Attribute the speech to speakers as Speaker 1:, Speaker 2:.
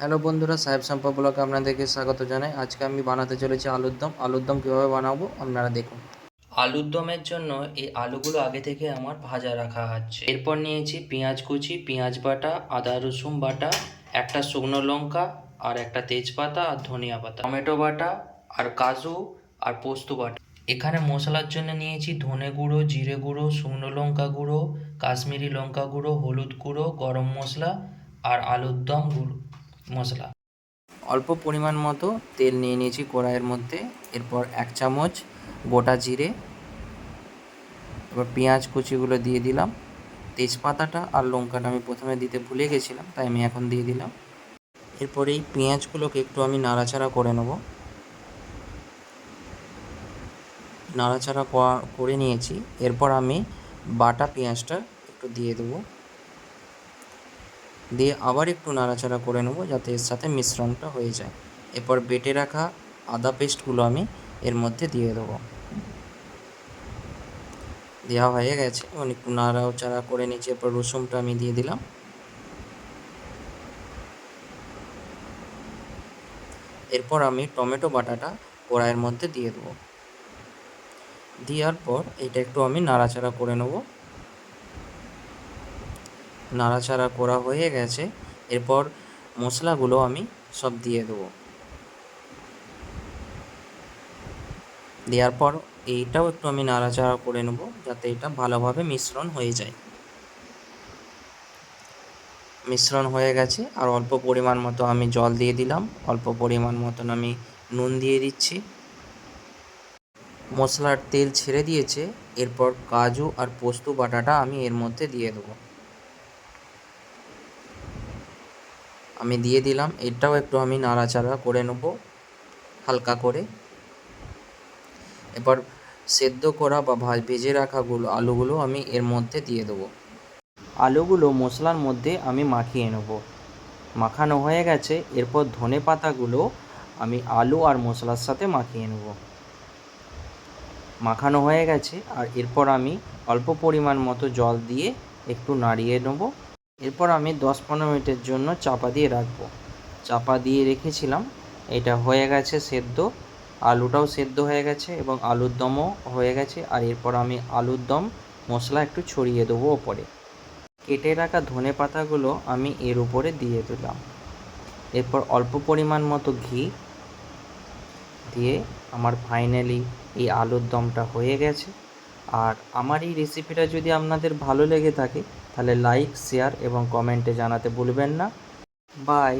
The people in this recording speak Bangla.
Speaker 1: হ্যালো বন্ধুরা, সাহেব সম্পা ব্লগে আপনাদেরকে স্বাগত জানাই। আজকে আমি বানাতে চলেছি আলুর দম। আলুর দম কীভাবে বানাবো আপনারা দেখুন। আলুর দমের জন্য এই আলুগুলো আগে থেকে আমার ভাজা রাখা আছে। এরপর নিয়েছি পেঁয়াজ কুচি, পেঁয়াজ বাটা, আদা রসুন বাটা, একটা শুকনো লঙ্কা আর একটা তেজপাতা আর ধনিয়া পাতা, টমেটো বাটা আর কাজু আর পোস্ত বাটা। এখানে মশলার জন্য নিয়েছি ধনে গুঁড়ো, জিরে গুঁড়ো, শুকনো লঙ্কা গুঁড়ো, কাশ্মীরি লঙ্কা গুঁড়ো, হলুদ গুঁড়ো, গরম মশলা আর আলুর দম গুঁড়ো। মশলা। অল্প পরিমাণ মতো তেল নিয়ে নিয়েছি কড়াইয়ের মধ্যে। এরপর এক চামচ গোটা জিরে এবার পেঁয়াজ কুচিগুলো দিয়ে দিলাম। তেজপাতাটা আর লঙ্কাটা আমি প্রথমে দিতে ভুলে গেছিলাম, তাই আমি এখন দিয়ে দিলাম। এরপর এই পেঁয়াজগুলোকে একটু আমি নাড়াচাড়া করে নেব। নাড়াচাড়া করে নিয়েছি। এরপর আমি বাটা পেঁয়াজটা একটু দিয়ে দেবো। দিয়ে আবার একটু নাড়াচাড়া করে নেব যাতে এর সাথে মিশ্রণটা হয়ে যায়। এরপর বেটে রাখা আদা পেস্টগুলো আমি এর মধ্যে দিয়ে দেবো। দেওয়া হয়ে গেছে। এবং একটু নাড়াচাড়া করে নিয়েছি এরপর রসুনটা আমি দিয়ে দিলাম। এরপর আমি টমেটো বাটাটা কড়াইয়ের মধ্যে দিয়ে দেবো। দেওয়ার পর এটা একটু আমি নাড়াচাড়া করে নেব। নাড়াচাড়া করা হয়ে গেছে, এরপর মশলাগুলো আমি সব দিয়ে দেবো। দেওয়ার পর এইটাও একটু আমি নাড়াচাড়া করে নেব, যাতে এটা ভালোভাবে মিশ্রণ হয়ে যায়। মিশ্রণ হয়ে গেছে, আর অল্প পরিমাণ মতো আমি জল দিয়ে দিলাম, অল্প পরিমাণ মতন আমি নুন দিয়ে দিচ্ছি। মশলার তেল ছেড়ে দিয়েছে, এরপর কাজু আর পোস্ত বাটাটা আমি এর মধ্যে দিয়ে দেবো। আমি দিয়ে দিলাম। এটাও একটু আমি নাড়াচাড়া করে নেব, হালকা করে। এবার সেদ্ধ করা বা ভাজ রাখাগুলো আলুগুলো আমি এর মধ্যে দিয়ে দেবো। আলুগুলো মশলার মধ্যে আমি মাখিয়ে নেব। মাখানো হয়ে গেছে। এরপর ধনে পাতাগুলো আমি আলু আর মশলার সাথে মাখিয়ে নেব। মাখানো হয়ে গেছে। আর এরপর আমি অল্প পরিমাণ মতো জল দিয়ে একটু নাড়িয়ে নেব। এরপর আমি দশ পনেরো মিনিটের জন্য চাপা দিয়ে রাখব। চাপা দিয়ে রেখেছিলাম, এটা হয়ে গেছে সেদ্ধ, আলুটাও সেদ্ধ হয়ে গেছে এবং আলুর দমও হয়ে গেছে, আর এরপর আমি আলুর দম, মশলা একটু ছড়িয়ে দেবো ওপরে। কেটে রাখা ধনে পাতাগুলো আমি এর উপরে দিয়ে দিলাম। এরপর অল্প পরিমাণ মতো ঘি দিয়ে আমার ফাইনালি এই আলুর দমটা হয়ে গেছে। আর আমার এই রেসিপিটা যদি আপনাদের ভালো লেগে থাকে তাহলে লাইক শেয়ার এবং কমেন্টে জানাতে ভুলবেন না। বাই